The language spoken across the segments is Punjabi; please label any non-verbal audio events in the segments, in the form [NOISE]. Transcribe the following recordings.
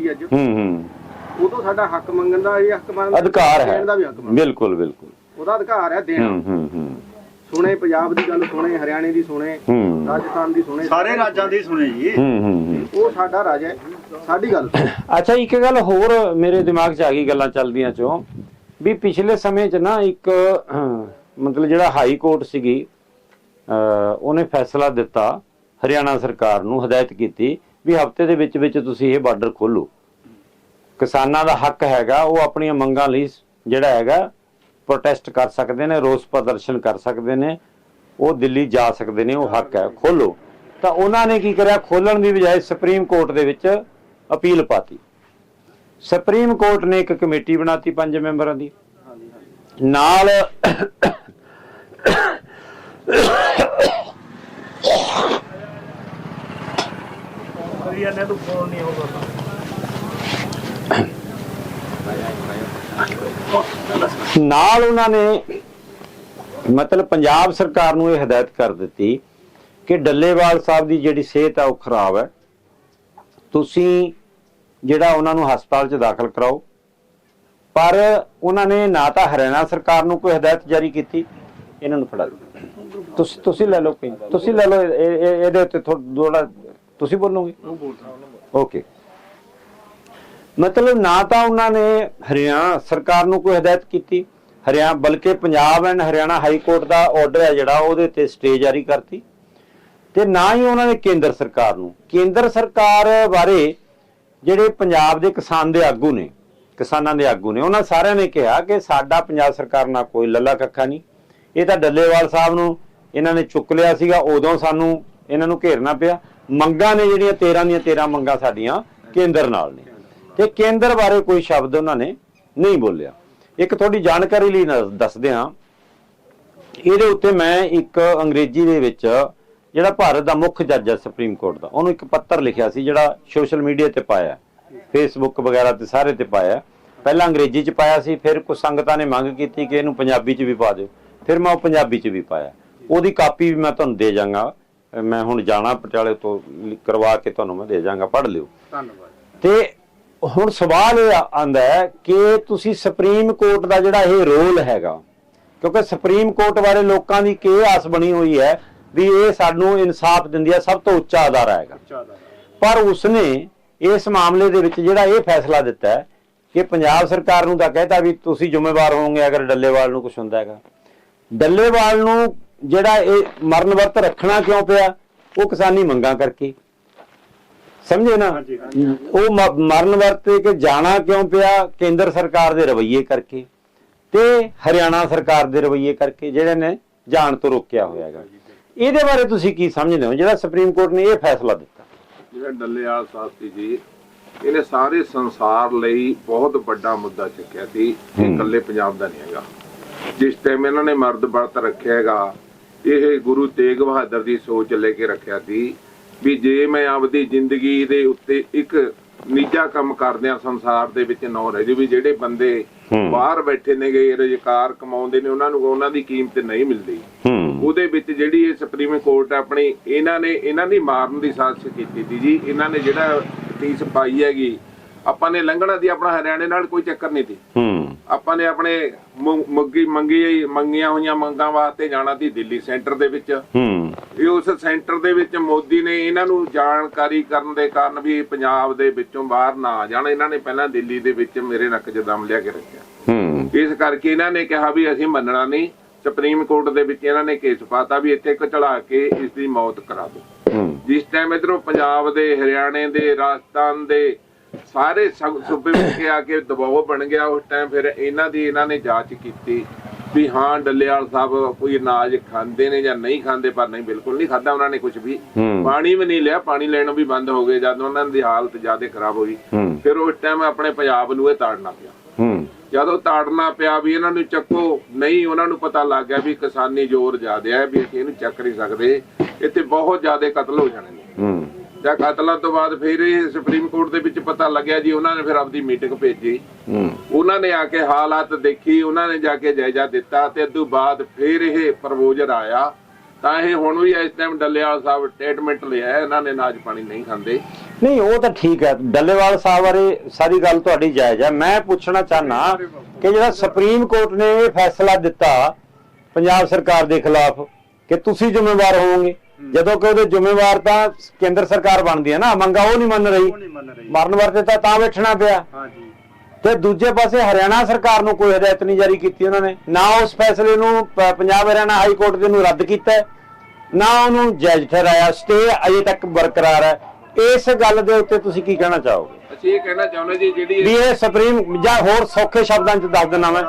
ਜੀ ਅੱਜ। ਹੂੰ ਹੂੰ। ਉਦੋਂ ਸਾਡਾ ਹੱਕ ਮੰਗਣ ਦਾ ਇਹ ਹੱਕ ਮੰਗਣ ਅਧਿਕਾਰ ਹੈ। ਦੇਣ ਦਾ ਵੀ ਹੱਕ ਮੰਗਣ ਬਿਲਕੁਲ ਬਿਲਕੁਲ। ਉਹਦਾ ਅਧਿਕਾਰ ਹੈ ਦੇਣਾ। ਹੂੰ ਹੂੰ ਹੂੰ। ਸੁਣੇ ਪੰਜਾਬ ਦੀ ਗੱਲ ਸੁਣੇ ਹਰਿਆਣੇ ਦੀ ਸੁਣੇ ਰਾਜਸਥਾਨ ਦੀ ਸੁਣੇ। ਸਾਰੇ ਰਾਜਾਂ ਦੀ ਸੁਣੇ ਜੀ। ਹੂੰ ਹੂੰ ਹੂੰ। ਉਹ ਸਾਡਾ ਰਾਜ ਹੈ ਸਾਡੀ ਗੱਲ। [COUGHS] ਅੱਛਾ ਇੱਕ ਗੱਲ ਹੋਰ ਮੇਰੇ ਦਿਮਾਗ 'ਚ ਆ ਗਈ ਗੱਲਾਂ ਚੱਲਦੀਆਂ ਚੋਂ। ਵੀ ਪਿਛਲੇ ਸਮੇਂ 'ਚ ਨਾ ਇੱਕ ਮਤਲਬ ਜਿਹੜਾ ਹਾਈ ਕੋਰਟ ਸੀਗੀ ਉਹਨੇ ਫੈਸਲਾ ਦਿੱਤਾ ਹਰਿਆਣਾ ਸਰਕਾਰ ਨੂੰ ਹਦਾਇਤ ਕੀਤੀ ਵੀ ਹਫ਼ਤੇ ਦੇ ਵਿੱਚ ਵਿੱਚ ਤੁਸੀਂ ਇਹ ਬਾਰਡਰ ਖੋਲੋ ਕਿਸਾਨਾਂ ਦਾ ਹੱਕ ਹੈਗਾ, ਉਹ ਆਪਣੀਆਂ ਮੰਗਾਂ ਲਈ ਜਿਹੜਾ ਹੈਗਾ ਪ੍ਰੋਟੈਸਟ ਕਰ ਸਕਦੇ ਨੇ, ਰੋਸ ਪ੍ਰਦਰਸ਼ਨ ਕਰ ਸਕਦੇ ਨੇ, ਉਹ ਦਿੱਲੀ ਜਾ ਸਕਦੇ ਨੇ, ਉਹ ਹੱਕ ਹੈ ਖੋਲੋ ਤਾਂ ਉਹਨਾਂ ਨੇ ਕੀ ਕਰਿਆ? ਖੋਲਣ ਦੀ ਬਜਾਏ ਸੁਪਰੀਮ ਕੋਰਟ ਦੇ ਵਿੱਚ ਅਪੀਲ ਪਾਤੀ। ਸੁਪਰੀਮ ਕੋਰਟ ਨੇ ਇੱਕ ਕਮੇਟੀ ਬਣਾਤੀ ਪੰਜ ਮੈਂਬਰਾਂ ਦੀ। ਨਾਲ ਕਰੀ ਇਹਨੇ ਤੋਂ ਫੋਨ ਨਹੀਂ ਹੋਗਾ ਨਾਲ ਉਹਨਾਂ ਨੇ ਮਤਲਬ ਪੰਜਾਬ ਸਰਕਾਰ ਨੂੰ ਇਹ ਹਦਾਇਤ ਕਰ ਦਿੱਤੀ ਕਿ ਡੱਲੇਵਾਲ ਸਾਹਿਬ ਦੀ ਜਿਹੜੀ ਸਿਹਤ ਹੈ ਉਹ ਖਰਾਬ ਹੈ। ਤੁਸੀਂ ਜਿਹੜਾ ਉਹਨਾਂ ਨੂੰ ਹਸਪਤਾਲ 'ਚ ਦਾਖਲ ਕਰਾਓ। ਪਰ ਉਹਨਾਂ ਨੇ ਨਾ ਤਾਂ ਹਰਿਆਣਾ ਸਰਕਾਰ ਨੂੰ ਕੋਈ ਹਦਾਇਤ ਜਾਰੀ ਕੀਤੀ, ਇਹਨਾਂ ਨੂੰ ਫੜਾ ਦਿਓ। ਤੁਸੀਂ ਤੁਸੀਂ ਲੈ ਲਓ ਤੁਸੀਂ ਲੈ ਲਓ ਇਹਦੇ ਉੱਤੇ ਥੋੜਾ ਤੁਸੀਂ ਬੋਲੋਗੇ? ਓਕੇ ਮਤਲਬ ਨਾ ਤਾਂ ਉਹਨਾਂ ਨੇ ਹਰਿਆਣਾ ਸਰਕਾਰ ਨੂੰ ਕੋਈ ਹਦਾਇਤ ਕੀਤੀ ਹਰਿਆਣਾ ਬਲਕਿ Punjab and Haryana high court the order ਹੈ ਜਿਹੜਾ ਉਹਦੇ ਤੇ ਸਟੇ ਜਾਰੀ ਕਰਤੀ। ਤੇ ਨਾ ਹੀ ਉਹਨਾਂ ਨੇ ਕੇਂਦਰ ਸਰਕਾਰ ਨੂੰ। ਕੇਂਦਰ ਸਰਕਾਰ ਬਾਰੇ ਜਿਹੜੇ ਪੰਜਾਬ ਦੇ ਕਿਸਾਨ ਦੇ ਆਗੂ ਨੇ ਕਿਸਾਨਾਂ ਦੇ ਆਗੂ ਨੇ ਉਹਨਾਂ ਸਾਰਿਆਂ ਨੇ ਕਿਹਾ ਕਿ ਸਾਡਾ ਪੰਜਾਬ ਸਰਕਾਰ ਨਾਲ ਕੋਈ ਲੱਲਾ ਕੱਖਾ ਨਹੀਂ। ਇਹ ਤਾਂ ਡੱਲੇਵਾਲ ਸਾਹਿਬ ਨੂੰ ਇਹਨਾਂ ਨੇ ਚੁੱਕ ਲਿਆ ਸੀਗਾ ਉਦੋਂ ਸਾਨੂੰ ਇਹਨਾਂ ਨੂੰ ਘੇਰਨਾ ਪਿਆ। ਮੰਗਾਂ ਨੇ ਜਿਹੜੀਆਂ 13 ਦੀਆਂ 13 ਮੰਗਾਂ ਸਾਡੀਆਂ ਕੇਂਦਰ ਨਾਲ ਨੇ। ਤੇ ਕੇਂਦਰ ਬਾਰੇ ਕੋਈ ਸ਼ਬਦ ਉਹਨਾਂ ਨੇ ਨਹੀਂ ਬੋਲਿਆ। ਇੱਕ ਥੋੜੀ ਜਾਣਕਾਰੀ ਲਈ ਨ- ਦੱਸਦੇ ਹਾਂ। ਇਹਦੇ ਉੱਤੇ ਮੈਂ ਇੱਕ ਅੰਗਰੇਜ਼ੀ ਦੇ ਵਿੱਚ ਜਿਹੜਾ ਭਾਰਤ ਦਾ ਮੁੱਖ ਜੱਜ ਹੈ ਸੁਪਰੀਮ ਕੋਰਟ ਦਾ, ਉਹਨੂੰ ਇੱਕ ਪੱਤਰ ਲਿਖਿਆ ਸੀ ਜਿਹੜਾ ਸੋਸ਼ਲ ਮੀਡੀਆ ਤੇ ਪਾਇਆ ਫੇਸਬੁੱਕ ਵਗੈਰਾ ਤੇ ਸਾਰੇ ਤੇ ਪਾਇਆ ਪਹਿਲਾਂ ਅੰਗਰੇਜ਼ੀ ਚ ਪਾਇਆ ਸੀ, ਫਿਰ ਕੁਝ ਸੰਗਤਾਂ ਨੇ ਮੰਗ ਕੀਤੀ ਕਿ ਇਹਨੂੰ ਪੰਜਾਬੀ ਚ ਵੀ ਪਾ ਦਿਓ। ਫਿਰ ਮੈਂ ਉਹ ਪੰਜਾਬੀ ਚ ਵੀ ਪਾਇਆ। ਉਹਦੀ ਕਾਪੀ ਵੀ ਮੈਂ ਤੁਹਾਨੂੰ ਦੇ ਜਾਵਾਂਗਾ। ਮੈਂ ਹੁਣ ਜਾਣਾ ਪਟਿਆਲੇ ਤੋਂ ਕਰਵਾ ਕੇ ਤੁਹਾਨੂੰ ਮੈਂ ਦੇ ਜਾਵਾਂਗਾ ਪੜ੍ਹ ਲਿਓ। ਧੰਨਵਾਦ। ਤੇ ਹੁਣ ਸਵਾਲ ਇਹ ਆਂਦਾ ਹੈ ਕਿ ਤੁਸੀਂ ਸੁਪਰੀਮ ਕੋਰਟ ਦਾ ਜਿਹੜਾ ਇਹ ਰੋਲ ਹੈਗਾ ਕਿਉਂਕਿ ਸੁਪਰੀਮ ਕੋਰਟ ਬਾਰੇ ਲੋਕਾਂ ਦੀ ਕੀ ਆਸ ਬਣੀ ਹੋਈ ਹੈ ਵੀ ਇਹ ਸਾਨੂੰ ਇਨਸਾਫ ਦਿੰਦੀ ਹੈ ਸਭ ਤੋਂ ਉੱਚਾ ਅਦਾਰਾ ਹੈਗਾ। ਪਰ ਉਸਨੇ ਇਸ ਮਾਮਲੇ ਦੇ ਵਿੱਚ ਜਿਹੜਾ ਇਹ ਫੈਸਲਾ ਦਿੱਤਾ ਹੈ ਕਿ ਪੰਜਾਬ ਸਰਕਾਰ ਨੂੰ ਤਾਂ ਕਹਿਤਾ ਵੀ ਤੁਸੀਂ ਜ਼ਿੰਮੇਵਾਰ ਹੋਵੋਗੇ ਅਗਰ ਡੱਲੇਵਾਲ ਨੂੰ ਕੁਝ ਹੁੰਦਾ ਹੈਗਾ। ਡੱਲੇਵਾਲ ਨੂੰ ਜਿਹੜਾ ਇਹ ਮਰਨ ਵਰਤ ਰੱਖਣਾ ਕਿਉਂ ਪਿਆ? ਉਹ ਕਿਸਾਨੀ ਮੰਗਾਂ ਕਰਕੇ। ਸਮਝੇ ਨਾ। ਉਹ ਮਰਨ ਵਰਤ ਕੇ ਜਾਣਾ ਕਿਉਂ ਪਿਆ? ਕੇਂਦਰ ਸਰਕਾਰ ਦੇ ਰਵੱਈਏ ਕਰਕੇ ਤੇ ਹਰਿਆਣਾ ਸਰਕਾਰ ਦੇ ਰਵੱਈਏ ਕਰਕੇ ਜਿਹੜੇ ਨੇ ਜਾਣ ਤੋਂ ਰੋਕਿਆ ਹੋਇਆ ਹੈਗਾ। ਇਹਦੇ ਬਾਰੇ ਤੁਸੀਂ ਕੀ ਸਮਝਦੇ ਹੋ? ਜਿਹੜਾ ਸੁਪਰੀਮ ਕੋਰਟ ਨੇ ਇਹ ਫੈਸਲਾ ਦਿੱਤਾ। ਜਿਹੜਾ ਡੱਲੇਵਾਲ ਸਾਹਿਬ ਸੀ ਜੀ ਇਹਨੇ ਸਾਰੇ ਸੰਸਾਰ ਲਈ ਬਹੁਤ ਵੱਡਾ ਮੁੱਦਾ ਚੁੱਕਿਆ ਸੀ। ਇਹ। ਇਕੱਲੇ ਪੰਜਾਬ ਦਾ ਨਹੀਂ ਹੈਗਾ। ਜਿਸ ਟਾਈਮ ਇਹਨਾਂ ਨੇ ਮਰਦ ਵਰਤ ਰੱਖਿਆ ਹੈਗਾ ਇਹ ਗੁਰੂ ਤੇਗ ਬਹਾਦਰ ਦੀ ਸੋਚ ਲੈ ਕੇ ਰੱਖਿਆ ਸੀ ਵੀ ਜੇ ਮੈਂ ਆਪਦੀ ਜ਼ਿੰਦਗੀ ਦੇ ਉੱਤੇ ਇੱਕ ਨਿੱਜਾ ਕੰਮ ਕਰਦਿਆਂ ਸੰਸਾਰ ਦੇ ਵਿੱਚ ਨੌ ਰਹਿ ਜੀ ਵੀ ਜਿਹੜੇ ਬੰਦੇ। ਬਾਹਰ ਬੈਠੇ ਨੇਗੇ ਰੁਜ਼ਗਾਰ ਕਮਾਉਂਦੇ ਨੇ ਉਹਨਾਂ ਨੂੰ ਉਹਨਾਂ ਦੀ ਕੀਮਤ ਨਹੀਂ ਮਿਲਦੀ। ਉਹਦੇ ਵਿੱਚ ਜਿਹੜੀ ਇਹ ਸੁਪਰੀਮ ਕੋਰਟ ਆਪਣੀ ਇਹਨਾਂ ਨੇ ਇਹਨਾਂ ਦੀ ਮਾਰਨ ਦੀ ਸਾਜ਼ਿਸ਼ ਕੀਤੀ ਸੀ ਜੀ। ਇਹਨਾਂ ਨੇ ਜਿਹੜਾ ਤੀਸ ਪਾਈ ਹੈਗੀ ਆਪਾਂ ਨੇ ਲੰਘਣਾ ਦੀ ਆਪਣਾ ਹਰਿਆਣੇ ਨਾਲ ਕੋਈ ਚੱਕਰ ਨਹੀਂ ਸੀ। ਆਪਾਂ ਨੇ ਆਪਣੇ ਮੁੱਗੀ ਮੰਗੀ ਮੰਗੀਆਂ ਹੋਈਆਂ ਮੰਗਾਂ ਵਾਸਤੇ ਜਾਣਾ ਸੀ ਦਿੱਲੀ ਸੈਂਟਰ ਦੇ ਵਿੱਚ। ਹੂੰ। ਇਹ ਉਸ ਸੈਂਟਰ ਦੇ ਵਿੱਚ ਮੋਦੀ ਨੇ ਇਹਨਾਂ ਨੂੰ ਜਾਣਕਾਰੀ ਕਰਨ ਦੇ ਕਾਰਨ ਵੀ ਪੰਜਾਬ ਦੇ ਵਿੱਚੋਂ ਬਾਹਰ ਨਾ ਜਾਣ। ਇਹਨਾਂ ਨੇ ਪਹਿਲਾਂ ਦਿੱਲੀ ਦੇ ਵਿੱਚ ਮੇਰੇ ਨੱਕ 'ਚ ਦਮ ਲਿਆ ਕੇ ਰੱਖਿਆ। ਹੂੰ। ਇਸ ਕਰਕੇ ਇਹਨਾਂ ਨੇ ਕਿਹਾ ਵੀ ਅਸੀਂ ਮੰਨਣਾ ਨਹੀਂ। ਸੁਪਰੀਮ ਕੋਰਟ ਦੇ ਵਿੱਚ ਇਹਨਾਂ ਨੇ ਕੇਸ ਪਾਤਾ ਵੀ ਇੱਥੇ ਘਚਲਾ ਕੇ ਇਸ ਦੀ ਮੌਤ ਕਰਾ ਦਿਓ। ਹੂੰ। ਜਿਸ ਟਾਈਮ ਇਧਰੋਂ ਪੰਜਾਬ ਦੇ ਹਰਿਆਣੇ ਦੇ ਰਾਜਸਥਾਨ ਦੇ ਸਾਰੇ ਸੂਬੇ ਵਿੱਚ ਆ ਕੇ ਦਬਾਅ ਬਣ ਗਿਆ ਉਸ ਟਾਈਮ ਫਿਰ ਇਹਨਾਂ ਦੀ ਇਹਨਾਂ ਨੇ ਜਾਂਚ ਕੀਤੀ ਵੀ ਹਾਂ ਡੱਲੇਵਾਲ ਸਾਹਿਬ ਕੋਈ ਅਨਾਜ ਖਾਂਦੇ ਨੇ ਜਾਂ ਨਹੀਂ ਖਾਂਦੇ ਪਰ ਨਹੀਂ ਬਿਲਕੁਲ ਨਹੀਂ ਖਾਦਾ ਉਹਨਾਂ ਨੇ ਕੁਝ ਵੀ। ਪਾਣੀ ਵੀ ਨਹੀਂ ਲਿਆ ਪਾਣੀ ਲੈਣੋਂ ਵੀ ਬੰਦ ਹੋ ਗਏ ਜਦ ਉਹਨਾਂ ਦੀ ਹਾਲਤ ਜ਼ਿਆਦਾ ਖਰਾਬ ਹੋਈ। ਫਿਰ ਉਸ ਟਾਈਮ ਆਪਣੇ ਪੰਜਾਬ ਨੂੰ ਇਹ ਤਾੜਨਾ ਪਿਆ। ਜਦੋਂ ਤਾੜਨਾ ਪਿਆ ਵੀ ਇਹਨਾਂ ਨੂੰ ਚੱਕੋ ਨਹੀਂ ਉਹਨਾਂ ਨੂੰ ਪਤਾ ਲੱਗ ਗਿਆ ਵੀ ਕਿਸਾਨੀ ਜ਼ੋਰ ਜ਼ਿਆਦਾ ਹੈ ਵੀ ਅਸੀਂ ਇਹਨੂੰ ਚੱਕ ਨਹੀਂ ਸਕਦੇ। ਇੱਥੇ ਬਹੁਤ ਜ਼ਿਆਦਾ ਕਤਲ ਹੋ ਜਾਣੇ ਜਾਂ ਕਤਲਾਂ ਤੋਂ ਬਾਅਦ ਫਿਰ ਇਹ ਸੁਪਰੀਮ ਕੋਰਟ ਦੇ ਵਿੱਚ ਪਤਾ ਲੱਗਿਆ ਜੀ ਉਹਨਾਂ ਨੇ ਫਿਰ ਆਪਦੀ ਮੀਟਿੰਗ ਭੇਜੀ। ਹੂੰ। ਉਹਨਾਂ ਨੇ ਆ ਕੇ ਹਾਲਾਤ ਦੇਖੀ ਉਹਨਾਂ ਨੇ ਜਾ ਕੇ ਜਾਇਜ਼ਾ ਦਿੱਤਾ ਤੇ ਉਦੋਂ ਬਾਅਦ ਫਿਰ ਇਹ ਪ੍ਰਪੋਜ਼ਲ ਆਇਆ ਤਾਂ ਇਹ ਹੁਣ ਵੀ ਇਸ ਟਾਈਮ ਡੱਲੇਵਾਲ ਸਾਹਿਬ ਸਟੇਟਮੈਂਟ ਲਿਆ ਇਹਨਾਂ ਨੇ ਨਾਜ ਪਾਣੀ ਨਹੀਂ ਖਾਂਦੇ। ਨਹੀਂ ਉਹ ਤਾਂ ਠੀਕ ਹੈ। ਡੱਲੇਵਾਲ ਸਾਹਿਬ ਬਾਰੇ ਸਾਰੀ ਗੱਲ ਤੁਹਾਡੀ ਜਾਇਜ਼ ਹੈ। ਮੈਂ ਪੁੱਛਣਾ ਚਾਹਨਾ ਕਿ ਜਿਹੜਾ ਸੁਪਰੀਮ ਕੋਰਟ ਨੇ ਇਹ ਫੈਸਲਾ ਦਿੱਤਾ ਪੰਜਾਬ ਸਰਕਾਰ ਦੇ ਖਿਲਾਫ ਕਿ ਤੁਸੀਂ ਜ਼ਿੰਮੇਵਾਰ ਹੋਵੋਗੇ? ਜਦੋਂ ਕਿ ਉਹਦੇ ਜ਼ਿੰਮੇਵਾਰ ਤਾਂ ਕੇਂਦਰ ਸਰਕਾਰ ਬਣਦੀ ਹੈ ਨਾ ਮੰਗਾ ਉਹ ਨਹੀਂ ਮੰਨ ਰਹੀ। ਮਰਨ ਵਰਤੇ ਤਾਂ ਤਾਂ ਬੈਠਣਾ ਪਿਆ। ਹਾਂਜੀ। ਤੇ ਦੂਜੇ ਪਾਸੇ ਹਰਿਆਣਾ ਸਰਕਾਰ ਨੂੰ ਕੋਈ ਹਦਾਇਤ ਨਹੀਂ ਜਾਰੀ ਕੀਤੀ ਉਹਨਾਂ ਨੇ। ਨਾ ਉਸ ਫੈਸਲੇ ਨੂੰ ਪੰਜਾਬ ਹਰਿਆਣਾ ਹਾਈ ਕੋਰਟ ਦੇ ਨੂੰ ਰੱਦ ਕੀਤਾ ਨਾ ਉਹਨੂੰ ਜਾਇਜ਼ ਠਹਿਰਾਇਆ ਸਟੇ ਅਜੇ ਤੱਕ ਬਰਕਰਾਰ ਹੈ। ਇਸ ਗੱਲ ਦੇ ਉੱਤੇ ਤੁਸੀਂ ਕੀ ਕਹਿਣਾ ਚਾਹੋਗੇ? ਅਸੀਂ ਇਹ ਕਹਿਣਾ ਚਾਹੁੰਦੇ ਜੀ ਜਿਹੜੀ ਵੀ ਇਹ ਸੁਪਰੀਮ ਜਾਂ ਹੋਰ ਸੌਖੇ ਸ਼ਬਦਾਂ 'ਚ ਦੱਸ ਦਿੰਦਾ ਮੈਂ।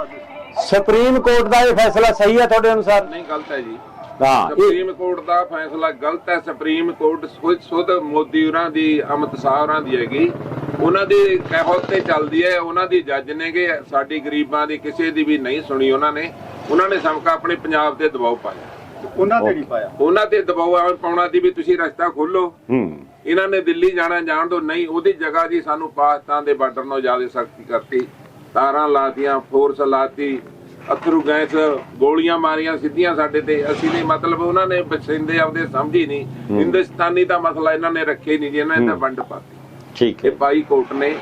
ਸੁਪਰੀਮ ਕੋਰਟ ਦਾ ਇਹ ਫੈਸਲਾ ਸਹੀ ਹੈ ਤੁਹਾਡੇ ਅਨੁਸਾਰ? ਨਹੀਂ ਗਲਤ ਹੈ ਜੀ। ਹਾਂ। ਸੁਪਰੀਮ ਕੋਰਟ ਦਾ ਫੈਸਲਾ ਗਲਤ ਹੈ। ਸੁਪਰੀਮ ਕੋਰਟ ਖੁਦ ਸੁਧ ਮੋਦੀ ਹੋਰਾਂ ਦੀ ਅਮਿਤ ਸ਼ਾਹ ਹੋਰਾਂ ਦੀ ਹੈਗੀ। ਉਹਨਾਂ ਦੀ ਕਹਿਹਤ ਤੇ ਚੱਲਦੀ ਹੈ। ਉਹਨਾਂ ਦੀ ਜੱਜ ਨੇਗੇ ਸਾਡੀ ਗਰੀਬਾਂ ਦੀ ਕਿਸੇ ਦੀ ਵੀ ਨਹੀਂ ਸੁਣੀ ਉਹਨਾਂ ਨੇ। ਉਹਨਾਂ ਨੇ ਸਮਕਾ ਆਪਣੇ ਪੰਜਾਬ ਤੇ ਦਬਾਅ ਪਾਇਆ। ਉਹਨਾਂ ਤੇ ਨਹੀਂ ਪਾਇਆ? ਉਹਨਾਂ ਤੇ ਦਬਾਅ ਆ ਪਾਉਣਾ ਦੀ ਵੀ ਤੁਸੀਂ ਰਸਤਾ ਖੋਲੋ ਹੂੰ। ਇਹਨਾਂ ਨੇ ਦਿੱਲੀ ਜਾਣਾ ਜਾਣ ਤੋਂ ਨਹੀਂ ਉਹਦੀ ਜਗ੍ਹਾ ਜੀ ਸਾਨੂੰ ਪਾਕਿਸਤਾਨ ਦੇ ਬਾਰਡਰ ਨਾਲ ਜ਼ਿਆਦਾ ਸਖਤੀ ਕਰਤੀ। ਤਾਰਾਂ ਲਾਤੀਆਂ ਫੋਰਸ ਲਾਤੀ। ਅਥਰੂ ਗੈਸ ਗੋਲੀਆਂ ਮਾਰੀਆਂ ਸਿੱਧੀਆਂ ਸਾਡੇ ਤੇ। ਅਸੀਂ ਨਹੀਂ ਮਤਲਬ ਉਹਨਾਂ ਨੇ ਬਸਿੰਦੇ ਆਪਦੇ ਸਮਝੀ ਨਹੀਂ। ਹਿੰਦੁਸਤਾਨੀ ਦਾ ਮਸਲਾ ਇਹਨਾਂ ਨੇ ਰੱਖੇ ਨਹੀਂ ਜੀ ਇਹਨਾਂ ਨੇ ਤਾਂ ਵੰਡ ਪਾਤੀ ਠੀਕ ਇਹ ਹੈ ਪਾਈ ਕੋਰਟ ਨੇ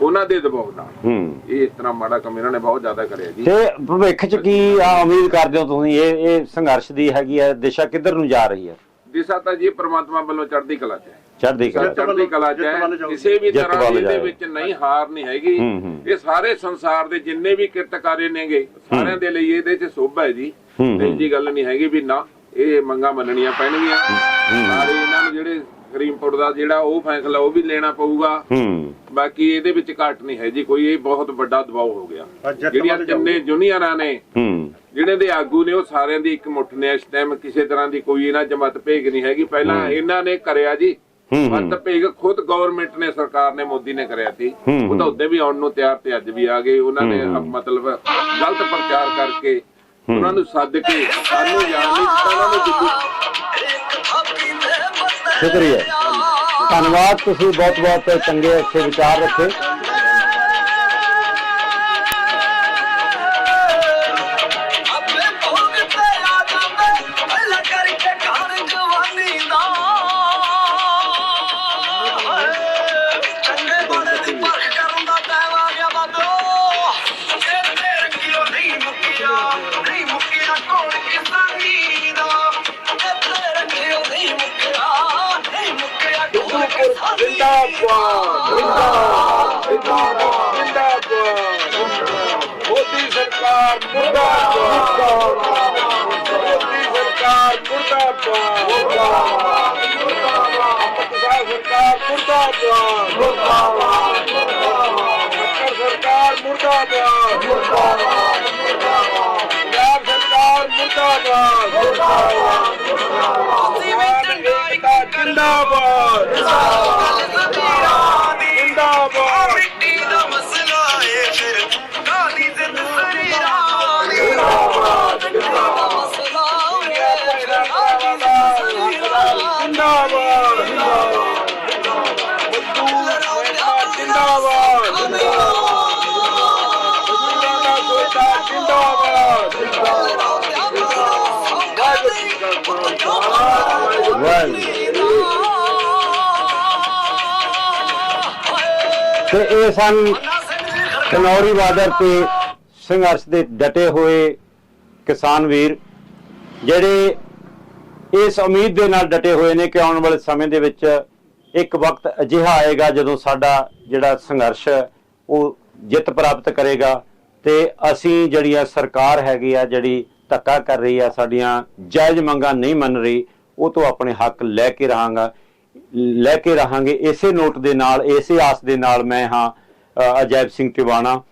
ਉਹਨਾਂ ਦੇ ਦਬਾਅ ਨਾਲ। ਇਹ ਇਸ ਤਰ੍ਹਾਂ ਮਾੜਾ ਕੰਮ ਇਹਨਾਂ ਨੇ ਬਹੁਤ ਜ਼ਿਆਦਾ ਕਰਿਆ ਜੀ। ਤੇ ਭਵਿੱਖ 'ਚ ਕੀ ਆ ਉਮੀਦ ਕਰਦੇ ਹੋ ਤੁਸੀਂ? ਇਹ ਇਹ ਸੰਘਰਸ਼ ਦੀ ਹੈਗੀ ਹੈ ਦਿਸ਼ਾ ਕਿੱਧਰ ਨੂੰ ਜਾ ਰਹੀ ਹੈ? ਦਿਸ਼ਾ ਤਾਂ ਜੀ ਪ੍ਰਮਾਤਮਾ ਵੱਲੋਂ ਚੜ੍ਹਦੀ ਕਲਾ ਚ ਹੈ। ਚੜ੍ਹਦੀ ਕਲਾ। 'ਚ। ਚੜ੍ਹਦੀ ਕਲਾ ਚ ਜਿੱਤ ਵੱਲ ਹੈ। ਕਿਸੇ ਵੀ ਜਿੱਤ ਤਰ੍ਹਾਂ ਵੱਲ ਦੀ। ਵਿੱਚ ਨਹੀਂ ਹਾਰ ਨਹੀਂ ਹੈਗੀ। ਹੂੰ, ਹੂੰ। ਇਹ ਸਾਰੇ ਸੰਸਾਰ ਦੇ ਜਿੰਨੇ ਵੀ ਕਿਰਤਕਾਰੇ ਨੇਗੇ ਸਾਰਿਆਂ ਦੇ ਲਈ ਇਹਦੇ ਚ ਸੋਭਾ ਹੈ ਜੀ। ਹੂੰ। ਤੇ ਜੀ ਗੱਲ ਨਹੀਂ ਹੈਗੀ ਵੀ ਨਾ ਇਹ ਮੰਗਾ ਮੰਨਣੀਆਂ ਪੈਣਗੀਆਂ। ਸਾਰੇ ਇਹਨਾਂ ਨੂੰ ਜਿਹੜੇ ਕਰੀਮਪੁਰ ਦਾ ਜਿਹੜਾ ਉਹ ਫੈਸਲਾ ਉਹ ਵੀ ਲੈਣਾ ਪਊਗਾ। ਹੂੰ। ਬਾਕੀ ਇਹਦੇ ਵਿੱਚ ਘਾਟ ਨਹੀਂ ਹੈ ਜੀ ਕੋਈ ਇਹ ਬਹੁਤ ਵੱਡਾ ਦਬਾਅ ਹੋ ਗਿਆ। ਅੱਜ ਜਿੱਤ ਜਿਹੜੀਆਂ ਵੱਲ ਤਿੰਨੇ ਜੂਨੀਅਰਾਂ ਨੇ ਹੂੰ। ਜਿਹੜੇ ਦੇ ਆਗੂ ਨੇ ਉਹ ਸਾਰਿਆਂ ਦੀ ਇੱਕ ਮੁੱਠ ਨੇ। ਇਸ ਟਾਈਮ ਕਿਸੇ ਤਰ੍ਹਾਂ ਦੀ ਕੋਈ ਇਹਨਾਂ ਚ ਮਤਭੇਦ ਨਹੀਂ ਹੈਗੀ। ਪਹਿਲਾਂ ਇਹਨਾਂ ਨੇ ਕਰਿਆ ਜੀ ਹੂੰ। ਮਤਭੇਦ ਖੁਦ ਗਵਰਨਮੈਂਟ ਨੇ ਸਰਕਾਰ ਨੇ ਮੋਦੀ ਨੇ ਕਰਿਆ ਸੀ। ਉਹ ਤਾਂ ਉਦੋਂ ਵੀ ਆਉਣ ਨੂੰ ਤਿਆਰ ਤੇ ਅੱਜ ਵੀ ਆ ਗਏ। ਉਹਨਾਂ ਨੇ। ਮਤਲਬ ਗਲਤ ਪ੍ਰਚਾਰ ਕਰਕੇ ਉਹਨਾਂ ਨੂੰ ਸੱਦ ਕੇ ਸਾਨੂੰ ਜਾਣ ਨਹੀਂ ਦਿੱਤਾ ਉਹਨਾਂ ਨੂੰ ਦਿੱਤੀ ਸ਼ੁਕਰੀਆ। ਧੰਨਵਾਦ। ਤੁਸੀਂ ਬਹੁਤ ਬਹੁਤ ਚੰਗੇ ਅੱਛੇ ਵਿਚਾਰ ਰੱਖੇ। ਜਿੰਦਾਬਾਦ ਜਿੰਦਾਬਾਦ ਜਿੰਦਾਬਾਦ ਜਿੰਦਾਬਾਦ ਮੋਦੀ ਸਰਕਾਰ ਮੁਰਦਾਬਾਦ ਮੋਦੀ ਸਰਕਾਰ ਮੁਰਦਾਬਾਦ ਮੁਰਦਾਬਾਦ ਸਰਕਾਰ ਮੁਰਦਾਬਾਦ ਮੁਰਦਾਬਾਦ ਸਰਕਾਰ ਮੁਰਦਾਬਾਦ ਮੁਰਦਾਬਾਦ ਪੰਜਾਬ ਸਰਕਾਰ ਮੁਰਦਾਬਾਦ ਮੁਰਦਾਬਾਦ ਜਿੰਦਾਬਾਦ ਜਿੰਦਾਬਾਦ ਤੇ ਇਹ ਸਨ ਕਨੌਰੀ ਬਾਰਡਰ ਤੇ ਸੰਘਰਸ਼ ਦੇ ਡਟੇ ਹੋਏ ਕਿਸਾਨ ਵੀਰ, ਜਿਹੜੇ ਇਸ ਉਮੀਦ ਦੇ ਨਾਲ ਡਟੇ ਹੋਏ ਨੇ ਕਿ ਆਉਣ ਵਾਲੇ ਸਮੇਂ ਦੇ ਵਿੱਚ ਇੱਕ ਵਕਤ ਅਜਿਹਾ ਆਏਗਾ ਜਦੋਂ ਸਾਡਾ ਜਿਹੜਾ ਸੰਘਰਸ਼ ਉਹ ਜਿੱਤ ਪ੍ਰਾਪਤ ਕਰੇਗਾ। ਤੇ ਅਸੀਂ ਜਿਹੜੀ ਆ ਸਰਕਾਰ ਹੈਗੀ ਆ, ਜਿਹੜੀ ਧੱਕਾ ਕਰ ਰਹੀ ਆ, ਸਾਡੀਆਂ ਜਾਇਜ਼ ਮੰਗਾਂ ਨਹੀਂ ਮੰਨ ਰਹੀ ਉਹ ਤੋਂ ਆਪਣੇ ਹੱਕ ਲੈ ਕੇ ਰਹਾਂਗਾ। ਲੈ ਕੇ ਰਹਾਂਗੇ। ਇਸੇ ਨੋਟ ਦੇ ਨਾਲ, ਇਸੇ ਆਸ ਦੇ ਨਾਲ ਮੈਂ ਹਾਂ Ajaib Singh Tiwana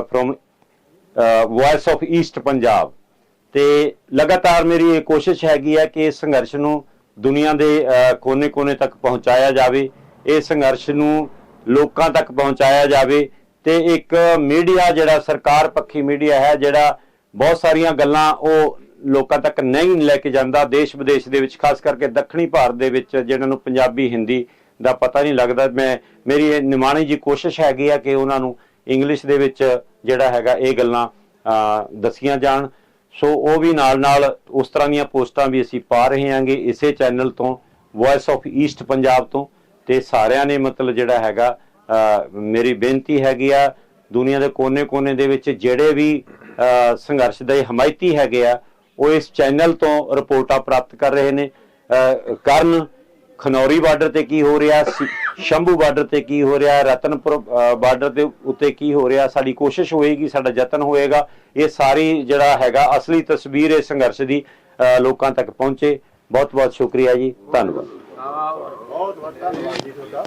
from voice of east Punjab ਤੇ ਲਗਾਤਾਰ ਮੇਰੀ ਇਹ ਕੋਸ਼ਿਸ਼ ਹੈਗੀ ਹੈ ਕਿ ਇਸ ਸੰਘਰਸ਼ ਨੂੰ ਦੁਨੀਆ ਦੇ ਕੋਨੇ-ਕੋਨੇ ਤੱਕ ਪਹੁੰਚਾਇਆ ਜਾਵੇ। ਇਹ ਸੰਘਰਸ਼ ਨੂੰ ਲੋਕਾਂ ਤੱਕ ਪਹੁੰਚਾਇਆ ਜਾਵੇ। ਤੇ ਇੱਕ ਮੀਡੀਆ, ਜਿਹੜਾ ਸਰਕਾਰ ਪੱਖੀ ਮੀਡੀਆ ਹੈ, ਜਿਹੜਾ ਬਹੁਤ ਸਾਰੀਆਂ ਗੱਲਾਂ ਉਹ ਲੋਕਾਂ ਤੱਕ ਨਹੀਂ ਲੈ ਕੇ ਜਾਂਦਾ ਦੇਸ਼ ਵਿਦੇਸ਼ ਦੇ ਵਿੱਚ ਖਾਸ ਕਰਕੇ ਦੱਖਣੀ ਭਾਰਤ ਦੇ ਵਿੱਚ ਜਿਹਨਾਂ ਨੂੰ ਪੰਜਾਬੀ ਹਿੰਦੀ ਦਾ ਪਤਾ ਨਹੀਂ ਲੱਗਦਾ। ਮੈਂ ਮੇਰੀ ਇਹ ਨਿਮਾਣੀ ਜੀ ਕੋਸ਼ਿਸ਼ ਹੈਗੀ ਆ ਕਿ ਉਹਨਾਂ ਨੂੰ ਇੰਗਲਿਸ਼ ਦੇ ਵਿੱਚ ਜਿਹੜਾ ਹੈਗਾ ਇਹ ਗੱਲਾਂ ਅਹ, ਦੱਸੀਆਂ ਜਾਣ। ਸੋ ਉਹ ਵੀ ਨਾਲ ਨਾਲ ਉਸ ਤਰ੍ਹਾਂ ਦੀਆਂ ਪੋਸਟਾਂ ਵੀ ਅਸੀਂ ਪਾ ਰਹੇ ਹਾਂਗੇ ਇਸੇ ਚੈਨਲ ਤੋਂ ਵੌਇਸ ਆਫ ਈਸਟ ਪੰਜਾਬ ਤੋਂ। ਤੇ ਸਾਰਿਆਂ ਨੇ ਮਤਲਬ ਜਿਹੜਾ ਹੈਗਾ ਮੇਰੀ ਬੇਨਤੀ ਹੈਗੀ ਆ ਦੁਨੀਆ ਦੇ ਕੋਨੇ-ਕੋਨੇ ਦੇ ਵਿੱਚ ਜਿਹੜੇ ਵੀ ਸੰਘਰਸ਼ ਦੇ ਹਮਾਇਤੀ ਹੈਗੇ ਆ ਉਹ ਇਸ ਚੈਨਲ ਤੋਂ ਰਿਪੋਰਟਾਂ ਪ੍ਰਾਪਤ ਕਰ ਰਹੇ ਨੇ। ਕਰਨ ਖਨੌਰੀ ਬਾਰਡਰ ਤੇ ਕੀ ਹੋ ਰਿਹਾ ਸ਼ੰਭੂ ਬਾਰਡਰ ਤੇ ਕੀ ਹੋ ਰਿਹਾ, ਰਤਨਪੁਰ ਬਾਰਡਰ ਦੇ ਉੱਤੇ ਕੀ ਹੋ ਰਿਹਾ, ਸਾਡੀ ਕੋਸ਼ਿਸ਼ ਹੋਏਗੀ, ਸਾਡਾ ਯਤਨ ਹੋਏਗਾ। ਇਹ ਸਾਰੀ ਜਿਹੜਾ ਹੈਗਾ, ਅਸਲੀ ਤਸਵੀਰ ਇਹ ਸੰਘਰਸ਼ ਦੀ ਲੋਕਾਂ ਤੱਕ ਪਹੁੰਚੇ। ਬਹੁਤ ਬਹੁਤ ਸ਼ੁਕਰੀਆ ਜੀ। ਧੰਨਵਾਦ। ਬਹੁਤ ਬਹੁਤ ਧੰਨਵਾਦ ਜੀ ਤੁਹਾਡਾ।